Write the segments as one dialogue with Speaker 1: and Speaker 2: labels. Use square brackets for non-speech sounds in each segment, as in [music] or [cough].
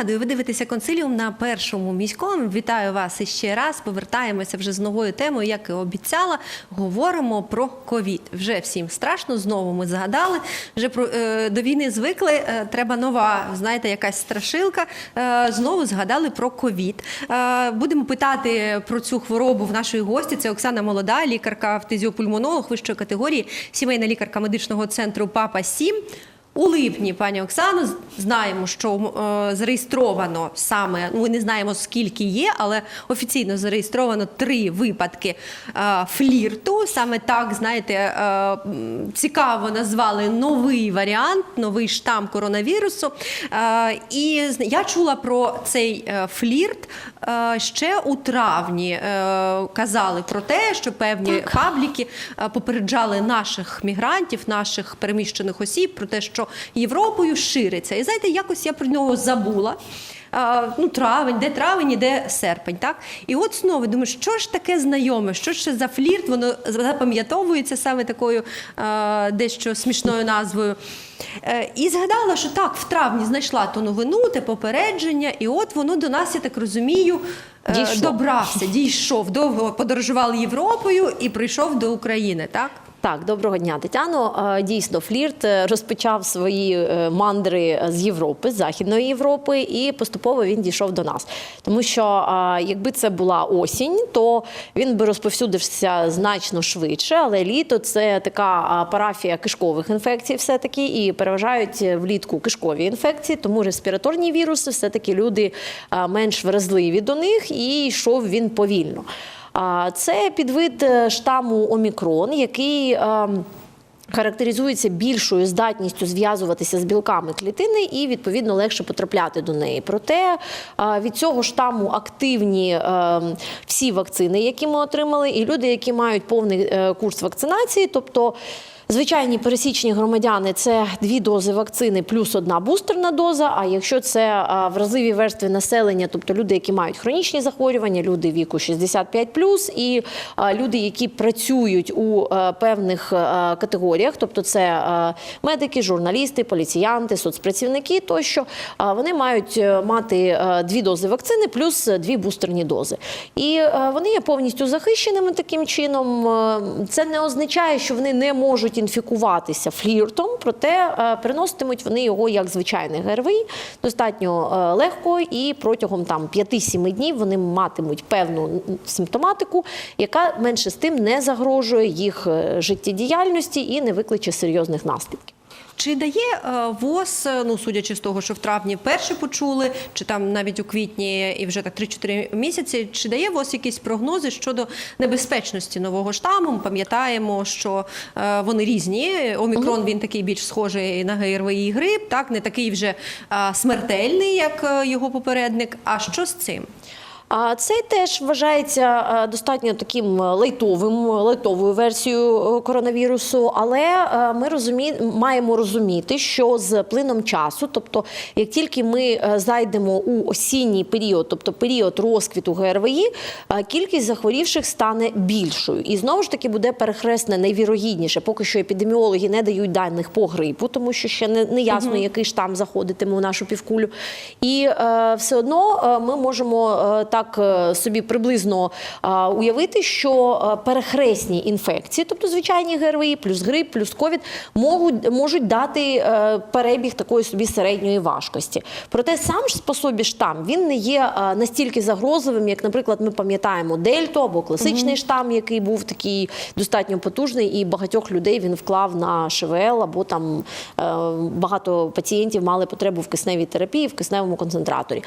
Speaker 1: Нагадую, ви дивитеся консиліум на першому міському. Вітаю вас іще раз. Повертаємося вже з новою темою, як і обіцяла. Говоримо про ковід. Вже всім страшно. Знову ми згадали. Вже про е, до війни звикли. Е, треба нова, знаєте, якась страшилка. Е, знову згадали про ковід. Е, будемо питати про цю хворобу в нашої гості. Це Оксана Молода, лікарка фтизіопульмонолог вищої категорії, сімейна лікарка медичного центру Папа 7 у липні, пані Оксано, знаємо, що е, зареєстровано саме, ну, ми не знаємо скільки є, але офіційно зареєстровано три випадки е, флірту. Саме так, знаєте, е, цікаво назвали новий варіант, новий штам коронавірусу. Е, і я чула про цей е, флірт е, ще у травні. Е, казали про те, що певні пабліки е, попереджали наших мігрантів, наших переміщених осіб про те, що Європою шириться. І знаєте, якось я про нього забула. А, ну, травень, де травень, і де серпень, так? І от знову думаю, що ж таке знайоме, що ж це за флірт, воно запам'ятовується саме такою а, дещо смішною назвою. Е, і згадала, що так, в травні знайшла ту новину, те попередження, і от воно до нас, я так розумію, е,
Speaker 2: Дійшов.
Speaker 1: добрався, дійшов, довго подорожував Європою і прийшов до України, так?
Speaker 2: Так, доброго дня, Тетяно. Е, Дійсно, флірт е, розпочав свої е, мандри з Європи, з Західної Європи, і поступово він дійшов до нас. Тому що якби це була осінь, то він би розповсюдився значно швидше. Але літо це така парафія кишкових інфекцій, все таки, і переважають влітку кишкові інфекції, тому респіраторні віруси все таки люди менш вразливі до них, і йшов він повільно. Це підвид е, штаму Омікрон, який е, характеризується більшою здатністю зв'язуватися з білками клітини і відповідно легше потрапляти до неї. Проте е, від цього штаму активні всі вакцини, які ми отримали, і люди, які мають повний курс вакцинації, тобто. Звичайні пересічні громадяни це дві дози вакцини плюс одна бустерна доза. А якщо це вразливі верстви населення, тобто люди, які мають хронічні захворювання, люди віку 65+, і люди, які працюють у певних категоріях, тобто це медики, журналісти, поліціянти, соцпрацівники, тощо вони мають е, мати е, дві дози вакцини плюс е, дві бустерні дози. І е, вони є повністю захищеними таким чином. Е, Це не означає, що вони не можуть інфікуватися фліртом, проте е, переноситимуть вони його як звичайний ГРВІ достатньо е, легко, і протягом там 5-7 днів вони матимуть певну симптоматику, яка менше з тим не загрожує їх е, життєдіяльності і не викличе серйозних наслідків.
Speaker 1: Чи дає е, ВОЗ, е, ну судячи з того, що в травні перше почули, чи там навіть у квітні і вже так 3-4 місяці, чи дає ВОЗ якісь прогнози щодо небезпечності нового штаму? Ми пам'ятаємо, що е, вони різні. Омікрон він такий більш схожий на ГРВІ і грип, так не такий вже смертельний, як його попередник. А що з цим?
Speaker 2: А цей теж вважається е, достатньо таким лайтовим, лайтовою версією е, коронавірусу. Але е, ми розумі... маємо розуміти, що з плином часу, тобто, як тільки ми е, зайдемо у осінній період, тобто період розквіту ГРВІ, е, кількість захворівших стане більшою. І знову ж таки буде перехресне найвірогідніше. Поки що епідеміологи не дають даних по грипу, тому що ще не, не ясно, який штам заходитиме у нашу півкулю. І е, все одно е, ми можемо е, так е, собі приблизно уявити, що е, перехресні інфекції, тобто звичайні ГРВІ, плюс грип, плюс ковід, можуть, можуть дати е, перебіг такої собі середньої важкості. Проте сам ж по собі штам він не є настільки загрозливим, як, наприклад, ми пам'ятаємо дельту або класичний штам, який був такий достатньо потужний, і багатьох людей він вклав на ШВЛ, або там багато пацієнтів мали потребу в кисневій терапії, в кисневому концентраторі.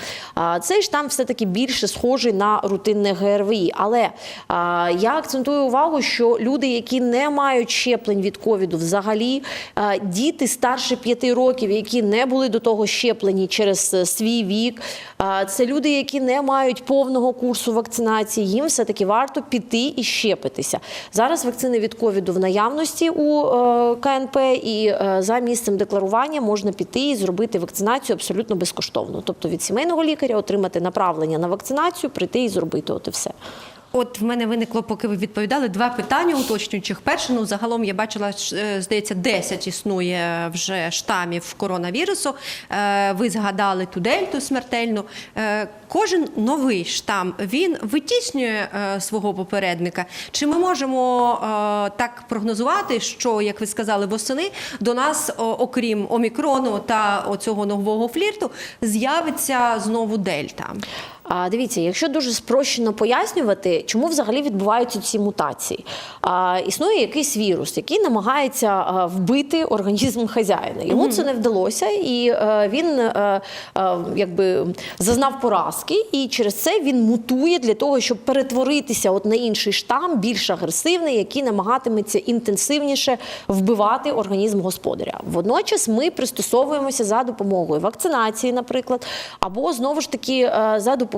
Speaker 2: Цей штам все-таки більше схожий на рутинне ГРВІ. Але а, я акцентую увагу, що люди, які не мають щеплень від ковіду, взагалі а, діти старше 5 років, які не були до того щеплені через е, свій вік, а, це люди, які не мають повного курсу вакцинації. Їм все таки варто піти і щепитися. Зараз вакцини від ковіду в наявності у е, КНП, і е, за місцем декларування можна піти і зробити вакцинацію абсолютно безкоштовно. Тобто від сімейного лікаря отримати направлення на вакцинацію, прийти і зробити от і все.
Speaker 1: От в мене виникло, поки ви відповідали, два питання уточнюючих. Перше, ну загалом я бачила, е, здається, 10 існує вже штамів коронавірусу. Е, Ви згадали ту дельту смертельну. Е, Кожен новий штам він витіснює свого попередника. Чи ми можемо так прогнозувати, що, як ви сказали, восени до нас, окрім омікрону та оцього нового флірту, з'явиться знову дельта?
Speaker 2: А, дивіться, якщо дуже спрощено пояснювати, чому взагалі відбуваються ці мутації, а, існує якийсь вірус, який намагається вбити організм хазяїна. Йому це не вдалося, і е, він е, е, якби зазнав поразки, і через це він мутує для того, щоб перетворитися от на інший штам, більш агресивний, який намагатиметься інтенсивніше вбивати організм господаря. Водночас ми пристосовуємося за допомогою вакцинації, наприклад, або знову ж таки за допомогою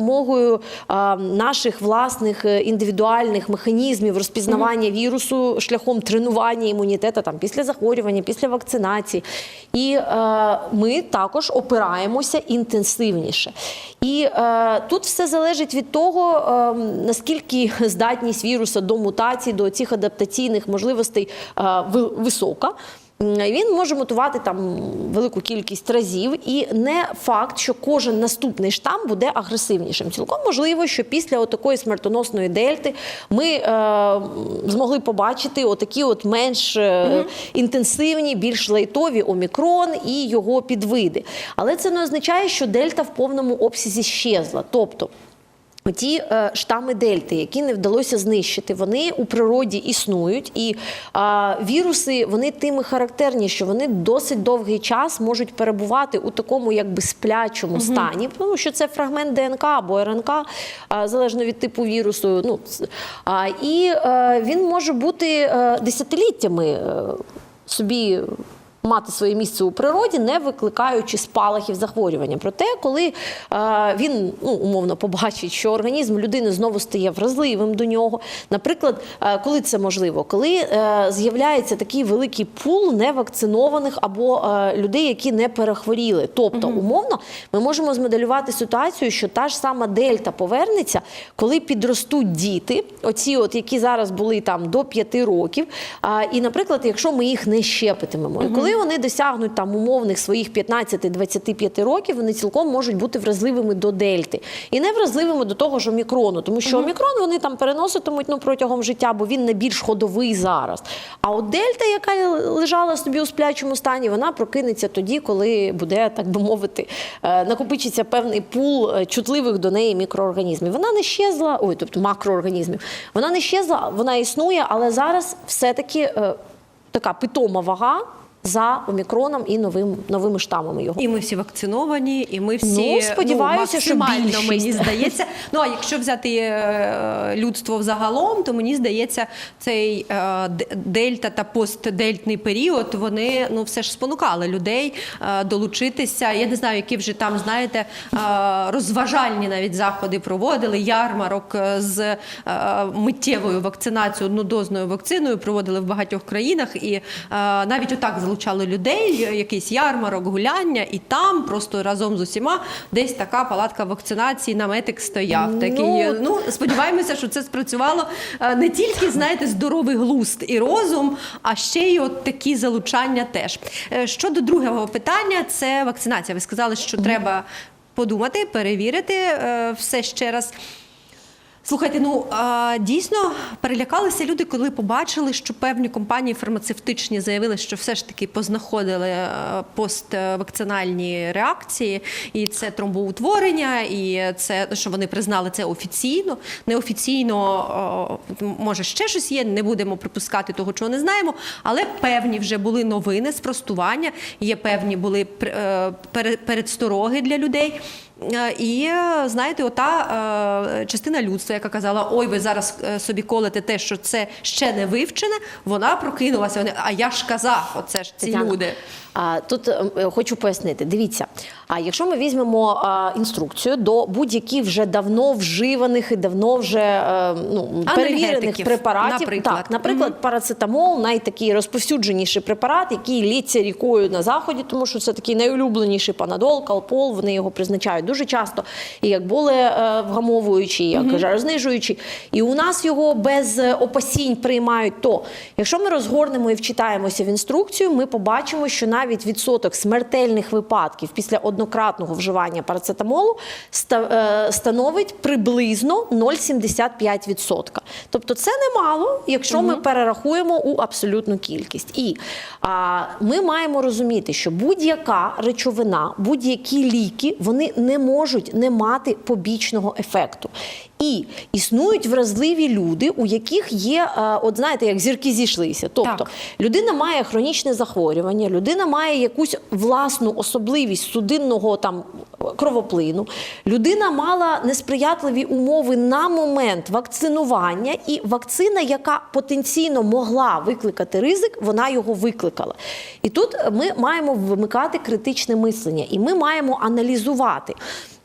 Speaker 2: е, наших власних е, індивідуальних механізмів розпізнавання вірусу шляхом тренування імунітету там після захворювання, після вакцинації. І е, ми також опираємося інтенсивніше. І е, тут все залежить від того, е, наскільки здатність віруса до мутацій, до цих адаптаційних можливостей висока. Він може мутувати там велику кількість разів, і не факт, що кожен наступний штам буде агресивнішим. Цілком можливо, що після такої смертоносної дельти ми е, змогли побачити отакі от менш е, інтенсивні, більш лайтові омікрон і його підвиди. Але це не означає, що дельта в повному обсязі щезла. Тобто Ті е, штами дельти, які не вдалося знищити, вони у природі існують, і а, віруси вони тими характерні, що вони досить довгий час можуть перебувати у такому якби сплячому стані, тому що це фрагмент ДНК або РНК, а, залежно від типу вірусу. Ну а, і е, він може бути е, десятиліттями е, собі мати своє місце у природі, не викликаючи спалахів захворювання. Проте, коли е, він ну, умовно побачить, що організм людини знову стає вразливим до нього. Наприклад, е, коли це можливо, коли е, з'являється такий великий пул невакцинованих або е, людей, які не перехворіли. Тобто, умовно, ми можемо змоделювати ситуацію, що та ж сама дельта повернеться, коли підростуть діти, оці, от які зараз були там до 5 років. А, і, наприклад, якщо ми їх не щепитимемо, і коли вони досягнуть там умовних своїх 15-25 років, вони цілком можуть бути вразливими до дельти. І не вразливими до того ж омікрону, тому що омікрон вони там переноситимуть ну, протягом життя, бо він не більш ходовий зараз. А от дельта, яка лежала собі у сплячому стані, вона прокинеться тоді, коли буде, так би мовити, е, накопичиться певний пул е, чутливих до неї мікроорганізмів. Вона не щезла, ой, тобто макроорганізмів. Вона не щезла, вона існує, але зараз все-таки е, така питома вага. За омікроном і новим новими штамами його.
Speaker 1: І ми всі вакциновані, і ми всі
Speaker 2: Ну, сподіваюся, що
Speaker 1: максимально,
Speaker 2: більшість.
Speaker 1: мені [laughs] здається. Ну а якщо взяти е, людство взагалом, то мені здається, цей е, дельта та постдельтний період вони ну все ж спонукали людей е, долучитися. Я не знаю, які вже там знаєте розважальні навіть заходи проводили. Ярмарок з миттєвою вакцинацією, однодозною вакциною проводили в багатьох країнах, і навіть отак залучали людей, якийсь ярмарок, гуляння, і там просто разом з усіма десь така палатка вакцинації, наметик стояв. Такий,
Speaker 2: Ну,
Speaker 1: ну сподіваємося, що це спрацювало е, не тільки знаєте здоровий глузд і розум, а ще й от такі залучання теж. Е, Щодо другого питання, це вакцинація. Ви сказали, що треба подумати, перевірити все ще раз. Слухайте, ну а, дійсно перелякалися люди, коли побачили, що певні компанії фармацевтичні заявили, що все ж таки познаходили поствакцинальні реакції, і це тромбоутворення, і це що вони признали це офіційно. Неофіційно може ще щось є. Не будемо припускати того, чого не знаємо, але певні вже були новини, спростування. Є певні були е, пере- передстороги для людей. Е, І знаєте, ота е, частина людства, яка казала, ой, ви зараз е, собі колете те, що це ще не вивчене, вона прокинулася. Вони, а я ж казав, оце ж ці
Speaker 2: Тетяно,
Speaker 1: люди.
Speaker 2: А, тут хочу пояснити. Дивіться, А якщо ми візьмемо інструкцію до будь-яких вже давно вживаних і давно вже ну, перевірених препаратів,
Speaker 1: наприклад.
Speaker 2: так, наприклад, парацетамол, найтакий розповсюдженіший препарат, який літься рікою на заході, тому що це такий найулюбленіший панадол, калпол. Вони його призначають дуже часто, і як були е, вгамовуючі, як жарознижуючі. І у нас його без е, опасінь приймають. То якщо ми розгорнемо і вчитаємося в інструкцію, ми побачимо, що навіть відсоток смертельних випадків після однократного вживання парацетамолу е, становить приблизно 0,75%. Тобто це немало, якщо ми перерахуємо у абсолютну кількість. І а, ми маємо розуміти, що будь-яка речовина, будь-які ліки, вони не можуть не мати побічного ефекту. І існують вразливі люди, у яких є, е, от знаєте, як зірки зійшлися. Тобто
Speaker 1: Так.
Speaker 2: людина має хронічне захворювання, людина має якусь власну особливість судинного там кровоплину. Людина мала несприятливі умови на момент вакцинування, і вакцина, яка потенційно могла викликати ризик, вона його викликала. І тут ми маємо вимикати критичне мислення, і ми маємо аналізувати.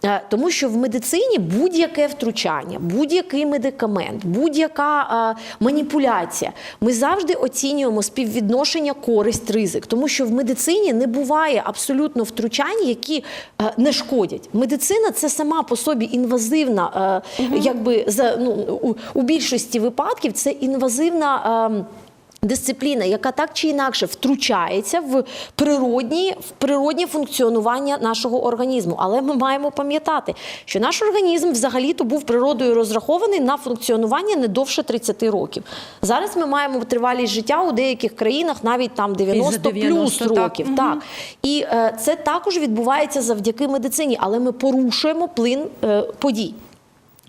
Speaker 2: Е, Тому що в медицині будь-яке втручання, будь-який медикамент, будь-яка е, маніпуляція, ми завжди оцінюємо співвідношення користь ризик, тому що в медицині не буває абсолютно втручань, які е, не шкодять. Медицина це сама по собі інвазивна, е, якби за ну у, у більшості випадків це інвазивна. Дисципліна, яка так чи інакше втручається в природні, в природнє функціонування нашого організму. Але ми маємо пам'ятати, що наш організм взагалі-то був природою розрахований на функціонування не довше 30 років. Зараз ми маємо тривалість життя у деяких країнах навіть там 90,
Speaker 1: 90,
Speaker 2: плюс
Speaker 1: так.
Speaker 2: років.
Speaker 1: Мгм.
Speaker 2: Так. І е, це також відбувається завдяки медицині, але ми порушуємо плин е, подій.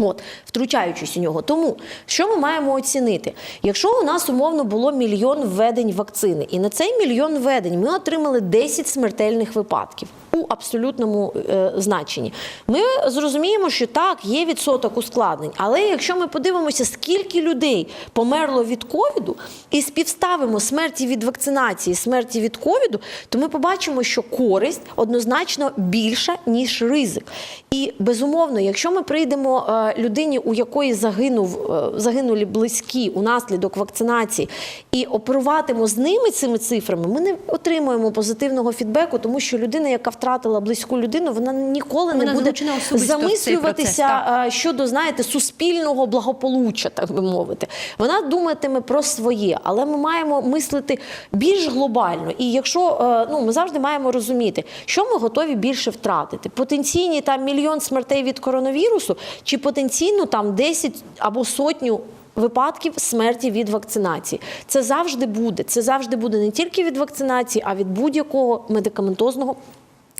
Speaker 2: От, втручаючись у нього. Тому що ми маємо оцінити? Якщо у нас умовно було мільйон введень вакцини, і на цей мільйон введень ми отримали 10 смертельних випадків у абсолютному е, значенні, ми зрозуміємо, що так, є відсоток ускладнень. Але якщо ми подивимося, скільки людей померло від ковіду, і співставимо смерті від вакцинації, смерті від ковіду, то ми побачимо, що користь однозначно більша, ніж ризик. І безумовно, якщо ми прийдемо е, людині, у якої загинув, е, загинули близькі унаслідок вакцинації, і оперуватимо з ними цими цифрами, ми не отримуємо позитивного фідбеку, тому що людина, яка втратила близьку людину, вона ніколи
Speaker 1: Вона
Speaker 2: не буде замислюватися
Speaker 1: процес,
Speaker 2: е, щодо знаєте суспільного благополуччя, так би мовити. Вона думатиме про своє, але ми маємо мислити більш глобально. І якщо е, ну ми завжди маємо розуміти, що ми готові більше втратити: потенційні там мільйон смертей від коронавірусу, чи потенційно там 10 або сотню. Випадків смерті від вакцинації це завжди буде. Це завжди буде не тільки від вакцинації, а від будь-якого медикаментозного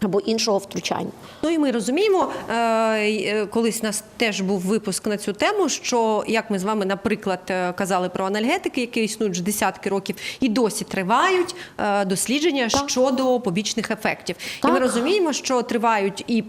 Speaker 2: або іншого втручання.
Speaker 1: Ну і ми розуміємо, е, е, колись у нас теж був випуск на цю тему, що як ми з вами, наприклад, е, казали про анальгетики, які існують вже десятки років, і досі тривають дослідження
Speaker 2: Так.
Speaker 1: щодо побічних ефектів. І ми розуміємо, що тривають і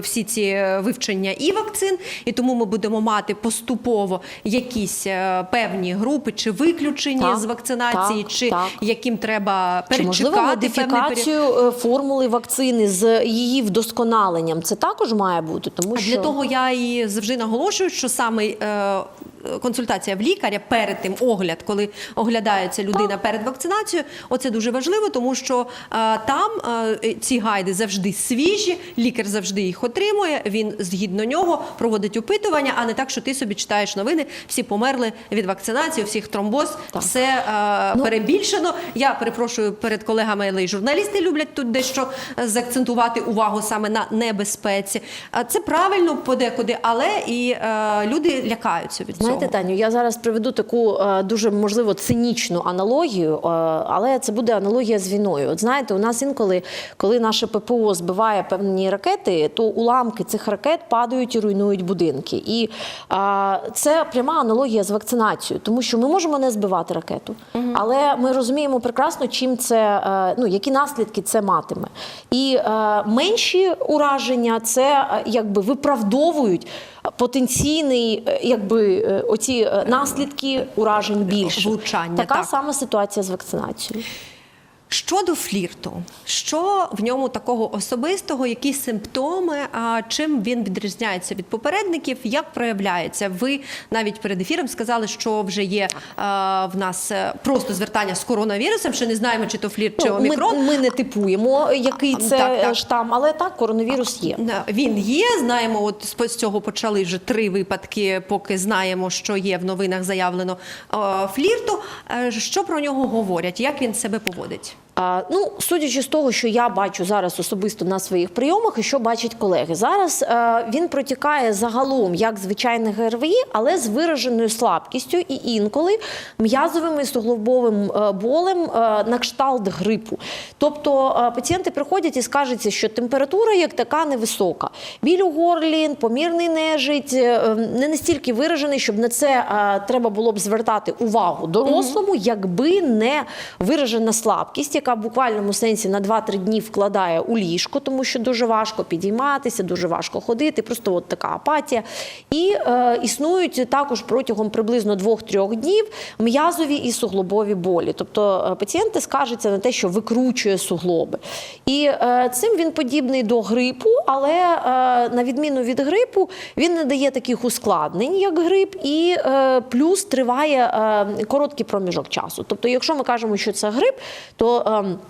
Speaker 1: всі ці вивчення і вакцин, і тому ми будемо мати поступово якісь певні групи чи виключені
Speaker 2: Так,
Speaker 1: з вакцинації,
Speaker 2: так,
Speaker 1: чи
Speaker 2: так.
Speaker 1: яким треба
Speaker 2: Чи можливо
Speaker 1: перечекати певний період.
Speaker 2: модифікацію е, формули вакцини з її вдосконаленням? Це також має бути, тому
Speaker 1: А
Speaker 2: що
Speaker 1: для того я і завжди наголошую, що саме е, консультація в лікаря перед тим огляд, коли оглядається людина перед вакцинацією, оце дуже важливо, тому що е, там е, ці гайди завжди свіжі, лікар завжди їх отримує. Він згідно нього проводить опитування, а не так, що ти собі читаєш новини, всі померли від вакцинації, у всіх тромбоз,
Speaker 2: Так.
Speaker 1: все е,
Speaker 2: Ну,
Speaker 1: перебільшено. Я перепрошую перед колегами, але й журналісти люблять тут дещо заакцентувати увагу саме на небезпеці. А Це правильно подекуди, але і е, люди лякаються від цього.
Speaker 2: Знаєте, Таню, я зараз приведу таку е, дуже можливо цинічну аналогію, е, але це буде аналогія з війною. От знаєте, у нас інколи, коли наше ППО збиває певні ракети, то уламки цих ракет падають і руйнують будинки. І це пряма аналогія з вакцинацією, тому що ми можемо не збивати ракету, але ми розуміємо прекрасно, чим це е, ну які наслідки це матиме. І менші ураження це якби виправдовують потенційний, е, якби е, оці е, наслідки уражень більше.
Speaker 1: Влучання,
Speaker 2: Така
Speaker 1: так.
Speaker 2: сама ситуація з вакцинацією.
Speaker 1: Щодо флірту, що в ньому такого особистого, які симптоми, а чим він відрізняється від попередників, як проявляється? Ви навіть перед ефіром сказали, що вже є а, в нас е, просто звертання з коронавірусом, що не знаємо, чи то флірт, чи
Speaker 2: Ну,
Speaker 1: омікрон.
Speaker 2: Ми, ми не типуємо, який
Speaker 1: А,
Speaker 2: це
Speaker 1: так, так.
Speaker 2: штам, але так, коронавірус є.
Speaker 1: Він є. Знаємо, от з- цього почали вже три випадки, поки знаємо, що є в новинах заявлено флірту. Е, Що про нього говорять? Як він себе поводить?
Speaker 2: Ну, судячи з того, що я бачу зараз особисто на своїх прийомах, і що бачать колеги, зараз е, він протікає загалом як звичайне ГРВІ, але з вираженою слабкістю і інколи м'язовим і суглобовим е, болем е, на кшталт грипу. Тобто пацієнти приходять і скажуться, що температура як така невисока. Біль у горлі, помірний нежить, не настільки виражений, щоб на це треба було б звертати увагу дорослому, якби не виражена слабкість, яка в буквальному сенсі на 2-3 дні вкладає у ліжко, тому що дуже важко підійматися, дуже важко ходити, просто от така апатія. І е, існують також протягом приблизно 2-3 днів м'язові і суглобові болі. Тобто е, пацієнти скаржаться на те, що викручує суглоби. І е, цим він подібний до грипу, але е, на відміну від грипу, він не дає таких ускладнень, як грип, і е, плюс триває е, короткий проміжок часу. Тобто, якщо ми кажемо, що це грип, то um,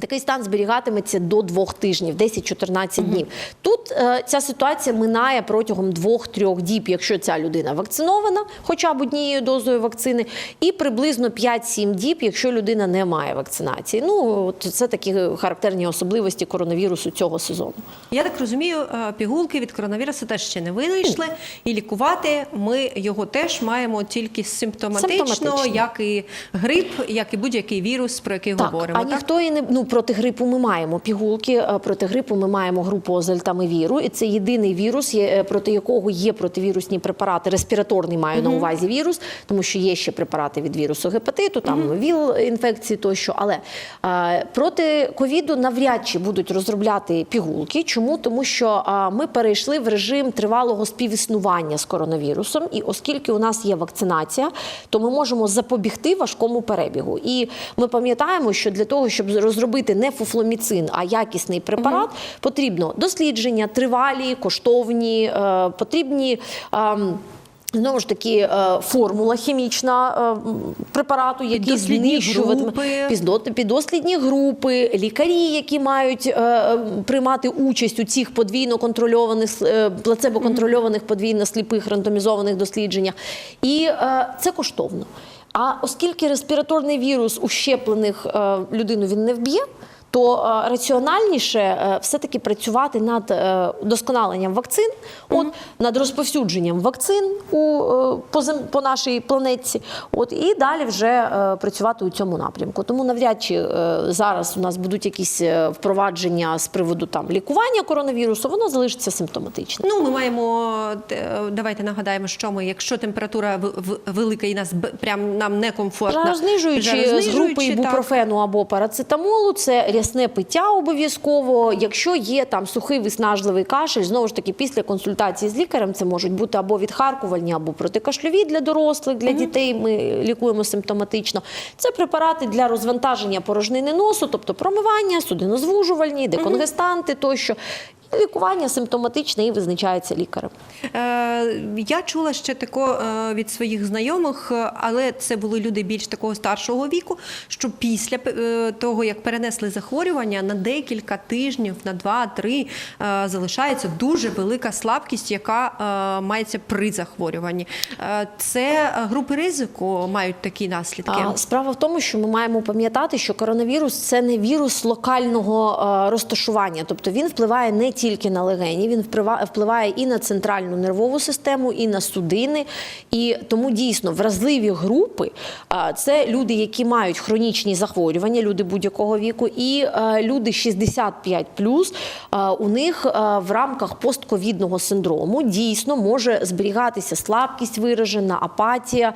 Speaker 2: Такий стан зберігатиметься до двох тижнів, 10-14 днів. Тут е, ця ситуація минає протягом двох-трьох діб, якщо ця людина вакцинована, хоча б однією дозою вакцини, і приблизно 5-7 діб, якщо людина не має вакцинації. Ну от це такі характерні особливості коронавірусу цього сезону.
Speaker 1: Я так розумію, е, пігулки від коронавірусу теж ще не винайшли, і лікувати ми його теж маємо тільки симптоматично,
Speaker 2: Симптоматично.
Speaker 1: як і грип, як і будь-який вірус, про який говоримо.
Speaker 2: а ніхто і не ну проти грипу ми маємо пігулки. е, Проти грипу ми маємо групу озельтамивіру, і це єдиний вірус, е, проти якого є противірусні препарати. Респіраторний маю на увазі вірус, тому що є ще препарати від вірусу гепатиту, там віл інфекції тощо. Але е, проти ковіду навряд чи будуть розробляти пігулки. Чому? Тому що ми перейшли в режим тривалого співіснування з коронавірусом, і оскільки у нас є вакцинація, то ми можемо запобігти важкому перебігу. І ми пам'ятаємо, що для того, щоб розробити не фуфломіцин, а якісний препарат, потрібно дослідження тривалі, коштовні, е, потрібні. ем, Знову ж таки, е, формула хімічна е, препарату, який знищуватиме піддослідні групи, лікарі, які мають е, е, приймати участь у цих подвійно контрольованих е, плацебо-контрольованих подвійно сліпих рандомізованих дослідженнях. І е, це коштовно. А оскільки респіраторний вірус ущеплених щеплених людину він не вб'є. То е, раціональніше е, все-таки працювати над е, досконаленням вакцин, от над розповсюдженням вакцин у по, по нашій планетці, от і далі вже працювати у цьому напрямку. Тому навряд чи зараз у нас будуть якісь впровадження з приводу там лікування коронавірусу, воно залишиться симптоматичним.
Speaker 1: Ну, ми маємо давайте нагадаємо, що ми, якщо температура велика і нас прям нам некомфортно,
Speaker 2: Жарознижуючи з групи ібупрофену або парацетамолу, це рясне пиття обов'язково. Якщо є там сухий виснажливий кашель, знову ж таки, після консультації з лікарем це можуть бути або відхаркувальні, або протикашльові для дорослих, для дітей. Ми лікуємо симптоматично. Це препарати для розвантаження порожнини носу, тобто промивання, судинозвужувальні, деконгестанти тощо. Лікування симптоматичне і визначається лікарем.
Speaker 1: Е, Я чула ще тако е, від своїх знайомих, е, але це були люди більш такого старшого віку, що після того, як перенесли захворювання, на декілька тижнів, на два-три залишається дуже велика слабкість, яка мається при захворюванні. Це групи ризику мають такі наслідки.
Speaker 2: Справа в тому, що ми маємо пам'ятати, що коронавірус це не вірус локального розташування, тобто він впливає не тільки на легені, він впливає, і на центральну нервову систему, і на судини. І тому дійсно вразливі групи це люди, які мають хронічні захворювання, люди будь-якого віку, і люди 65 е, у них в рамках постковідного синдрому дійсно може зберігатися слабкість виражена, апатія,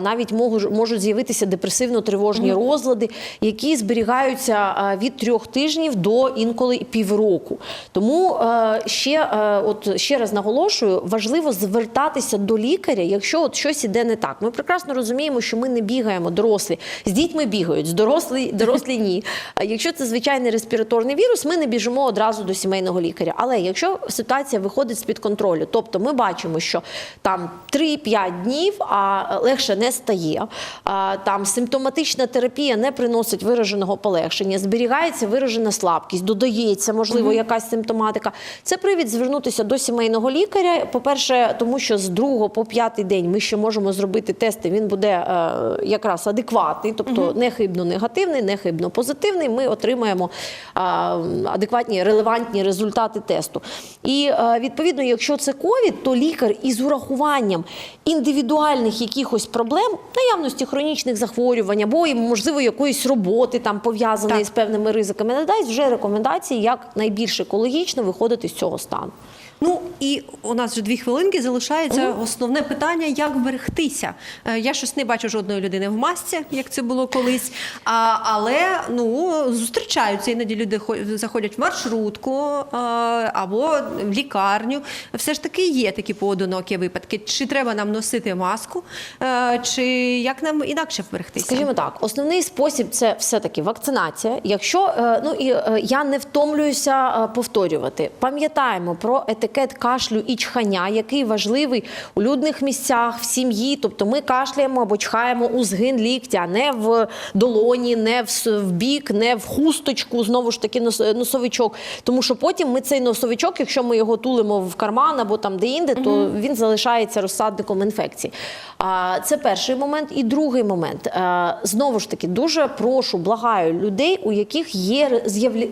Speaker 2: навіть можуть, з'явитися депресивно-тривожні розлади, які зберігаються від трьох тижнів до інколи півроку. Тому Тому е, ще, е, от ще раз наголошую, важливо звертатися до лікаря, якщо от щось іде не так. Ми прекрасно розуміємо, що ми не бігаємо дорослі. З дітьми бігають, дорослі, дорослі ні. Якщо це звичайний респіраторний вірус, ми не біжимо одразу до сімейного лікаря. Але якщо ситуація виходить з під контролю, тобто ми бачимо, що там 3-5 днів, а легше не стає. а, Там симптоматична терапія не приносить вираженого полегшення, зберігається виражена слабкість, додається, можливо, якась симптоматика. Це привід звернутися до сімейного лікаря. По-перше, тому що з другого по п'ятий день ми ще можемо зробити тести. Він буде е, якраз адекватний, тобто не хибно негативний, не хибно позитивний. Ми отримаємо е, адекватні релевантні результати тесту. І е, відповідно, якщо це ковід, то лікар із урахуванням індивідуальних якихось проблем, наявності хронічних захворювань або можливо якоїсь роботи там пов'язаної з певними ризиками, надасть вже рекомендації, як найбільш екологічно виходити з цього стану.
Speaker 1: Ну і у нас вже дві хвилинки залишається основне питання, як вберегтися. Е, Я щось не бачу жодної людини в масці, як це було колись. А, але ну зустрічаються іноді люди хо- заходять в маршрутку е, або в лікарню. Все ж таки є такі поодинокі випадки. Чи треба нам носити маску, е, чи як нам інакше вберегтися?
Speaker 2: Скажімо так, основний спосіб це все-таки вакцинація. Якщо ну і я не втомлююся повторювати, пам'ятаємо про етикет кашлю і чхання, який важливий у людних місцях, в сім'ї. Тобто ми кашляємо або чхаємо у згин ліктя, не в долоні, не в, бік, не в хусточку, знову ж таки носовичок. Тому що потім ми цей носовичок, якщо ми його тулимо в карман або там де-інде, то він залишається розсадником інфекції. А це перший момент. І другий момент. Знову ж таки, дуже прошу, благаю людей, у яких є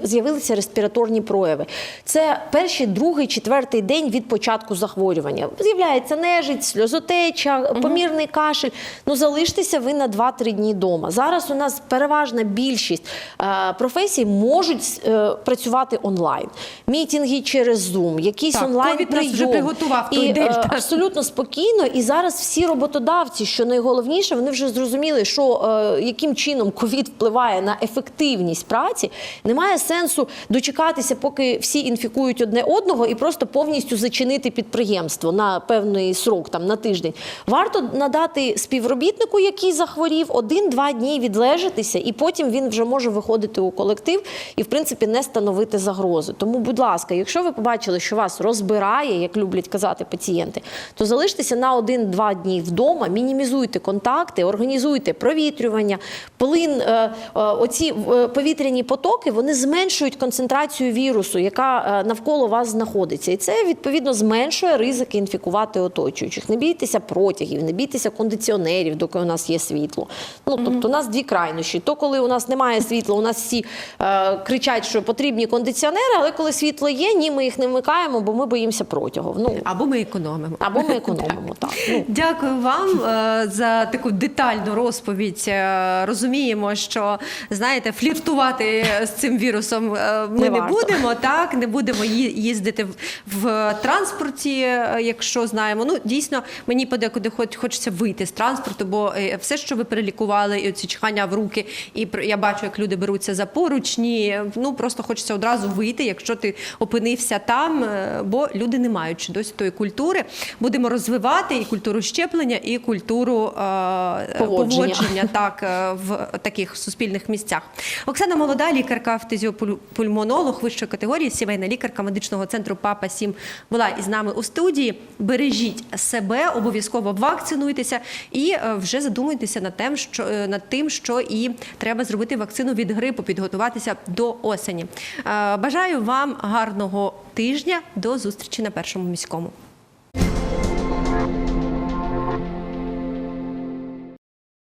Speaker 2: з'явилися респіраторні прояви. Це перший, другий, четвертий день від початку захворювання. З'являється нежить, сльозотеча, помірний кашель. Ну залиштеся ви на 2-3 дні вдома. Зараз у нас переважна більшість е, професій можуть е, працювати онлайн. Мітинги через Zoom, якісь
Speaker 1: Так,
Speaker 2: онлайн
Speaker 1: ковід нас вже приготував той
Speaker 2: І,
Speaker 1: день,
Speaker 2: е, абсолютно спокійно. І зараз всі роботодавці, що найголовніше, вони вже зрозуміли, що яким чином ковід впливає на ефективність праці. Немає сенсу дочекатися, поки всі інфікують одне одного, і просто повністю зачинити підприємство на певний срок, там на тиждень. Варто надати співробітнику, який захворів, один-два дні відлежатися, і потім він вже може виходити у колектив і, в принципі, не становити загрози. Тому, будь ласка, якщо ви побачили, що вас розбирає, як люблять казати пацієнти, то залиштеся на один-два дні вдома, мінімізуйте контакти, організуйте провітрювання, плин, е, е, оці е, повітряні потоки вони зменшують концентрацію вірусу, яка навколо вас знаходиться, це відповідно зменшує ризики інфікувати оточуючих. Не бійтеся протягів, не бійтеся кондиціонерів, доки у нас є світло. Ну тобто, у нас дві крайнощі. То коли у нас немає світла, у нас всі е, кричать, що потрібні кондиціонери, але коли світло є, ні, ми їх не вмикаємо, бо ми боїмося протягів. Ну
Speaker 1: Або ми економимо.
Speaker 2: або ми [laughs] економимо. Так ну
Speaker 1: Дякую вам е, за таку детальну розповідь. Е, Розуміємо, що знаєте, фліртувати з цим вірусом е, ми
Speaker 2: Не
Speaker 1: не, будемо, так не будемо їздити в, транспорті, е, якщо знаємо. Ну дійсно мені подекуди хоч хочеться вийти з транспорту, бо е, все, що ви перелікували, і оці чхання в руки, і я бачу, як люди беруться за поручні. Ну просто хочеться одразу вийти, якщо ти опинився там, е, бо люди не мають досі тої культури. Будемо розвивати і культуру щеплення, і культуру е,
Speaker 2: Поводження.
Speaker 1: поводження так в таких суспільних місцях. Оксана молода, лікарка фтизіопульмонолог вищої категорії, сімейна лікарка медичного центру Папа 7 була із нами у студії. Бережіть себе, обов'язково вакцинуйтеся і е, вже задумуйтеся над тим, що е, над тим, що і треба зробити вакцину від грипу, підготуватися до осені. Е, Бажаю вам гарного тижня. До зустрічі на першому міському.